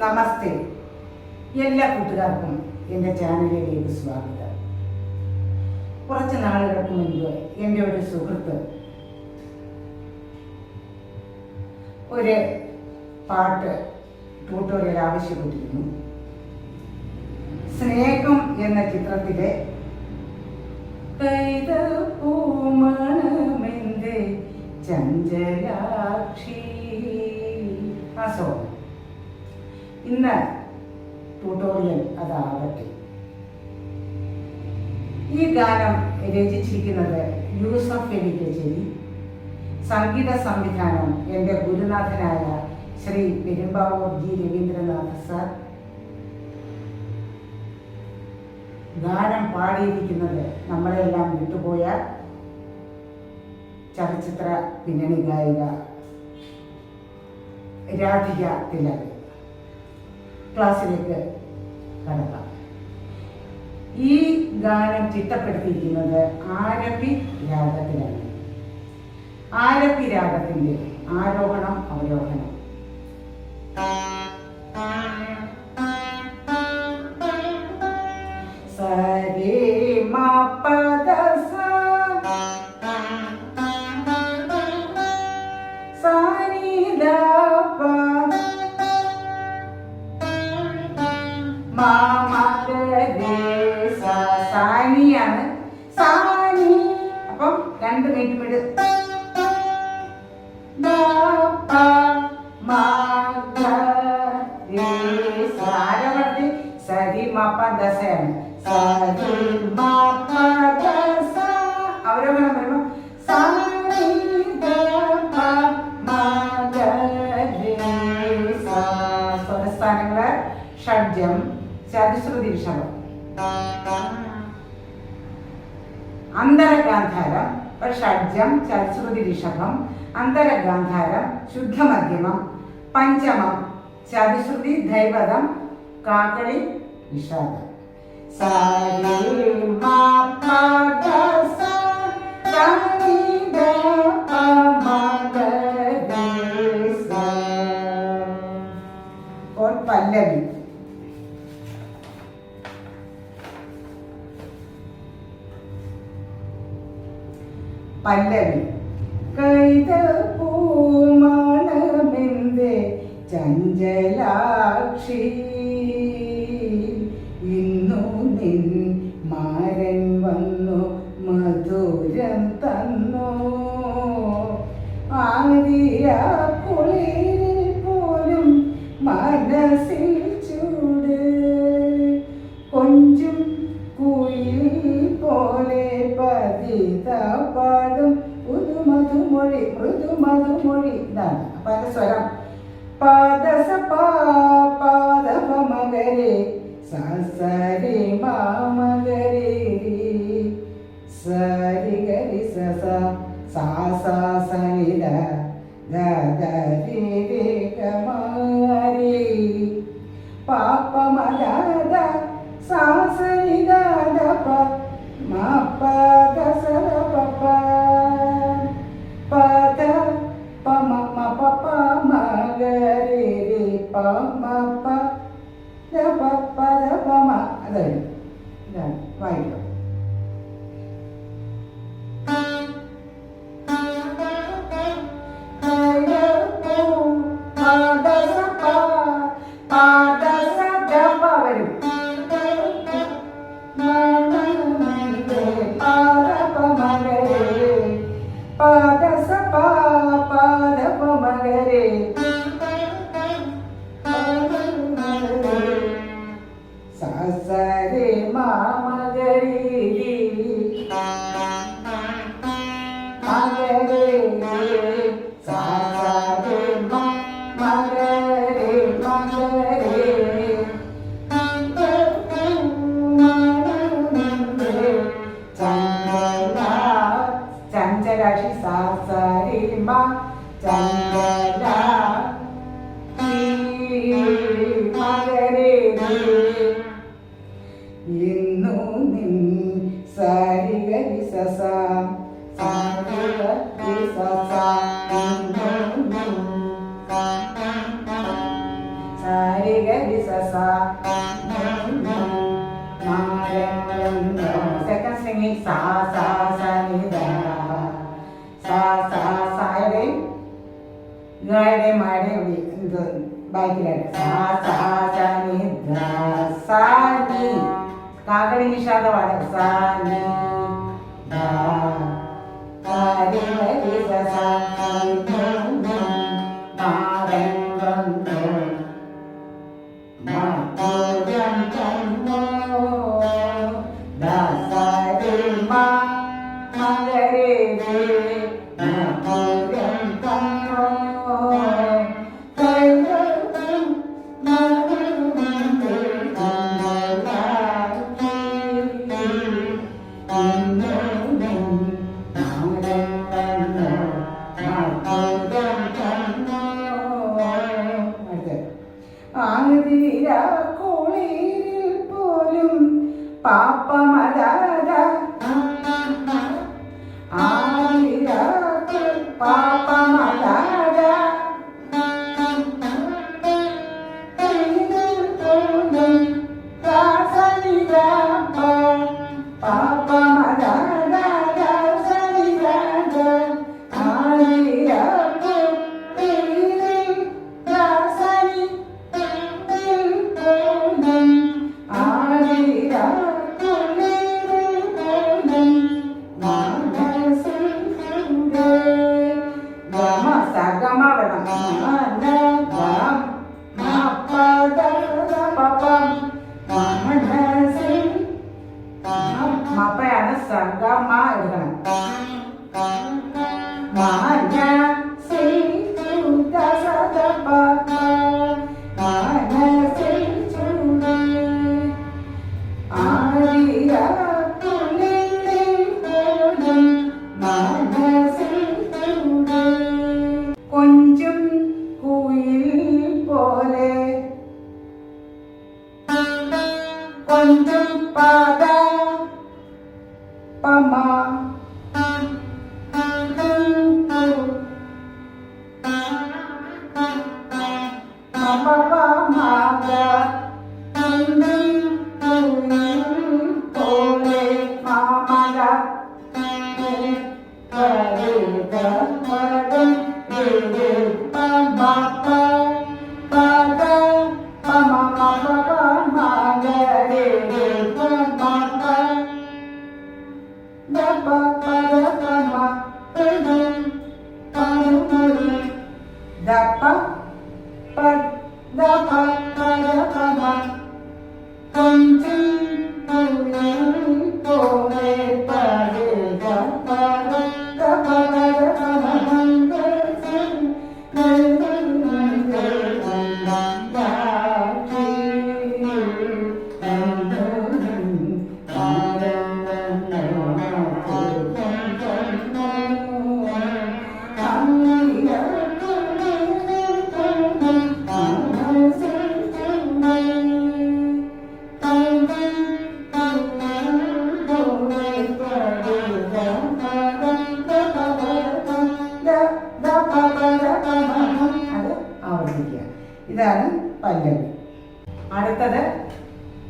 നമസ്തേ. എല്ലാ കൂട്ടുകാർക്കും എന്റെ ചാനലിലേക്ക് സ്വാഗതം. കുറച്ച് നാളുകൾക്ക് മുൻപ് എന്റെ ഒരു സുഹൃത്ത് ഒരു പാട്ട് ട്യൂട്ടോറിയൽ ആവശ്യപ്പെട്ടിരുന്നു. സ്നേഹം എന്ന ചിത്രത്തിലെ ചഞ്ചലാക്ഷി. ആ സോങ് ഇന്ന് ട്യൂട്ടോറിയൽ അതാവട്ടെ. ഈ ഗാനം രചിച്ചിരിക്കുന്നത് യൂസഫ് അലി കച്ചേരി സംഗീത സംവിധാനം എന്റെ ഗുരുനാഥനായ ശ്രീ പെരുമ്പാവൂർ ജി രവീന്ദ്രനാഥ് സാർ. ഗാനം പാടിയിരിക്കുന്നത് നമ്മളെല്ലാം വിട്ടുപോയ ചലച്ചിത്ര പിന്നണി ഗായിക രാധിക തിലക് ക്ലാസ്സിലേക്ക് കടക്കാം. ഈ ഗാനം ചിട്ടപ്പെടുത്തിയിരിക്കുന്നത് ആരപ്പി രാഗത്തിലാണ്. ആരപ്പി രാഗത്തിന്റെ ആരോഹണം അവരോഹണം. രണ്ട് മീറ്റർ മീറ്റർ മാപ്പ ദശയാണ് മ राज्यं चतुश्रुतिऋषभम् अन्तरगान्धारं शुद्धमध्यमं पञ्चमं चतुश्रुतिधैवतं काकळि निषादम् सा माता और पल्लवी। പല്ലവി. കൈത പൂമണമെന്തേ ചഞ്ചലാക്ഷി? ഇന്നു നിൻ മാരൻ సరి మామగరి సరి గరి స సా సని ద రి రే గమరి పాప మద సా సని ద ప మా ప ഇതാണ് I సెకండ్ సింగింగ్ సా సా సా సా సా సాయడే గాయడే మాడే బాయికి సా సా సా సా ని కాకడి నిషాద వాడక సా ని దా సా Và mở.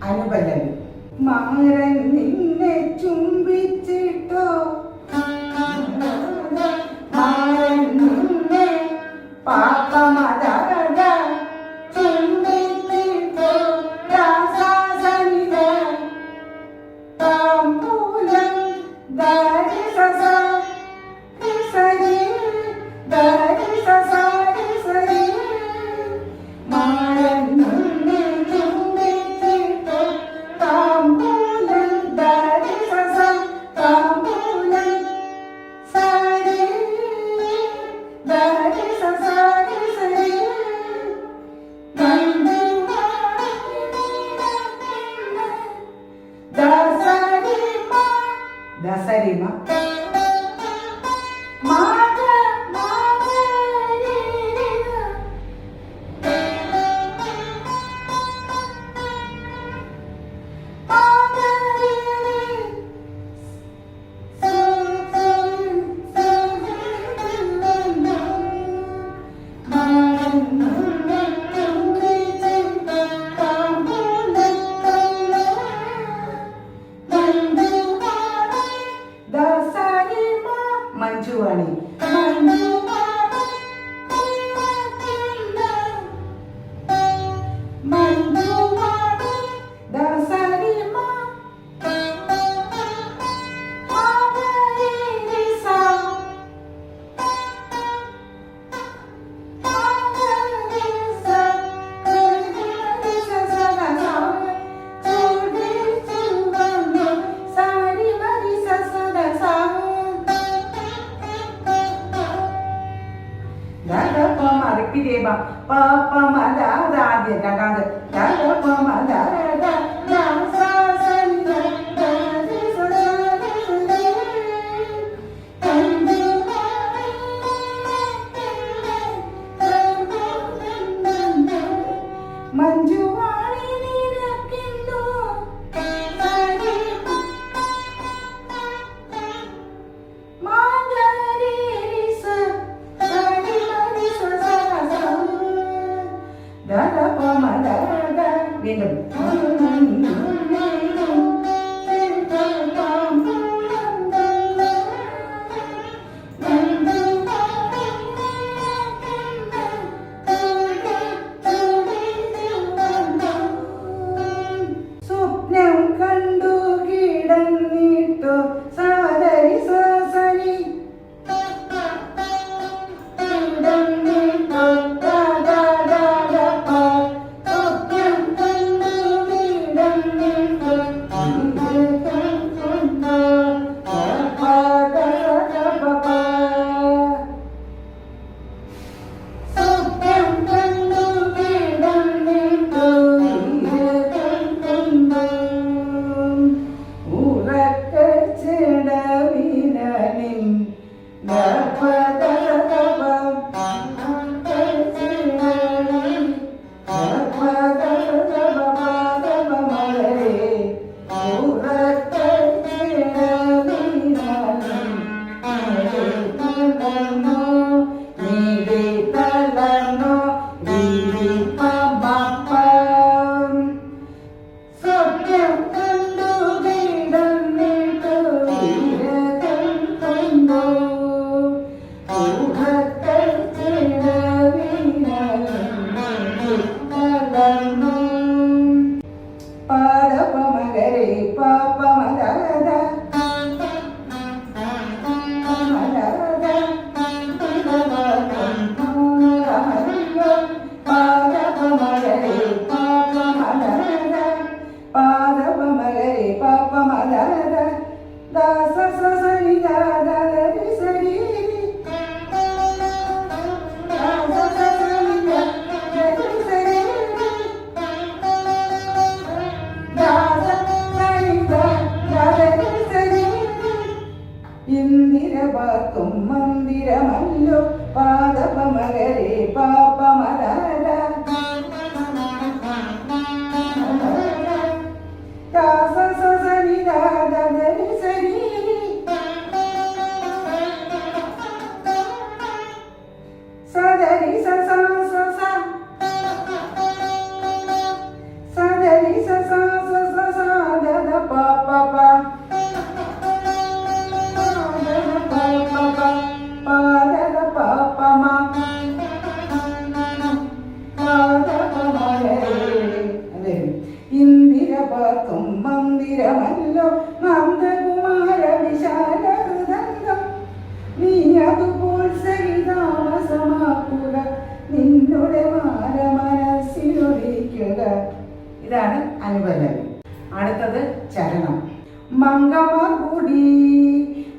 അനുപല്ലവി മാറൻ നിന്നെ ചുംബിച്ചിട്ടോ? മാറൻ നിന്നെ പാപ്പമാ manju ഇതാണ് അനുബന്ധം അടുത്തത് ചരണം. മംഗമാർ കൂടി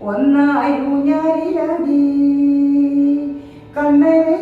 ഒന്നായി ഊഞ്ഞാലിലടി. കണ്ണനെ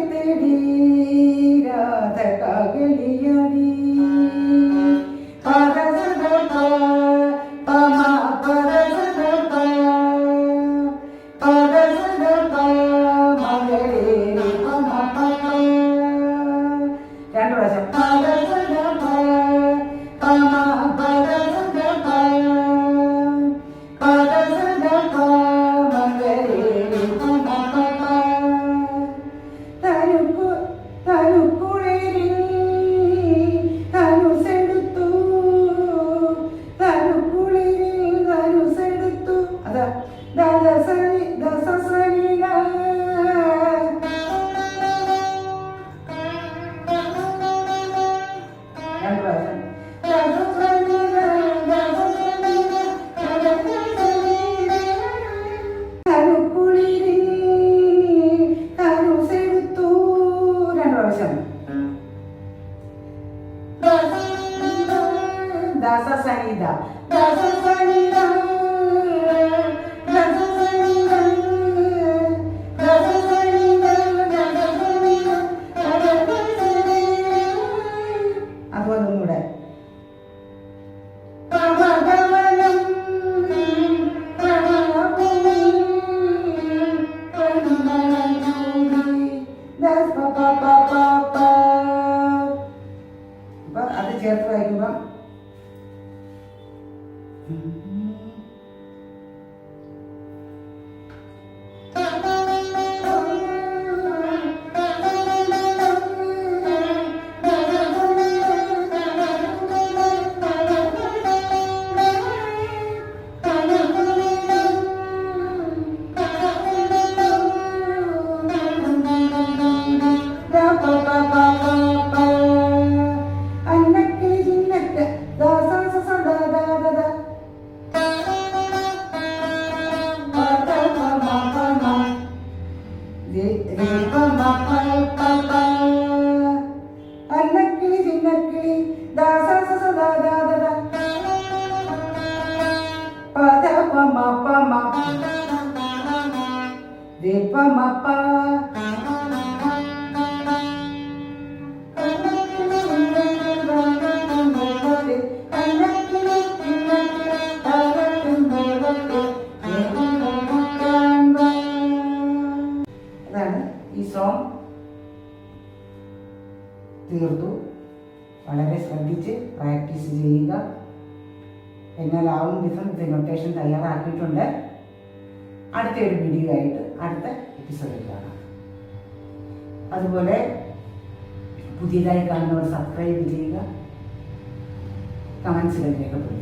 Па-па-па-па-па. തീർത്തു. വളരെ ശ്രദ്ധിച്ച് പ്രാക്ടീസ് ചെയ്യുക. എന്നാലാവും വിധം ഇത് നൊട്ടേഷൻ തയ്യാറാക്കിയിട്ടുണ്ട്. അടുത്തൊരു വീഡിയോ ആയിട്ട് അടുത്ത എപ്പിസോഡിൽ കാണാം. അതുപോലെ പുതിയതായി കാണുന്നവർ സബ്സ്ക്രൈബ് ചെയ്യുക. കമൻസിലേക്ക് രേഖപ്പെടുത്തുക.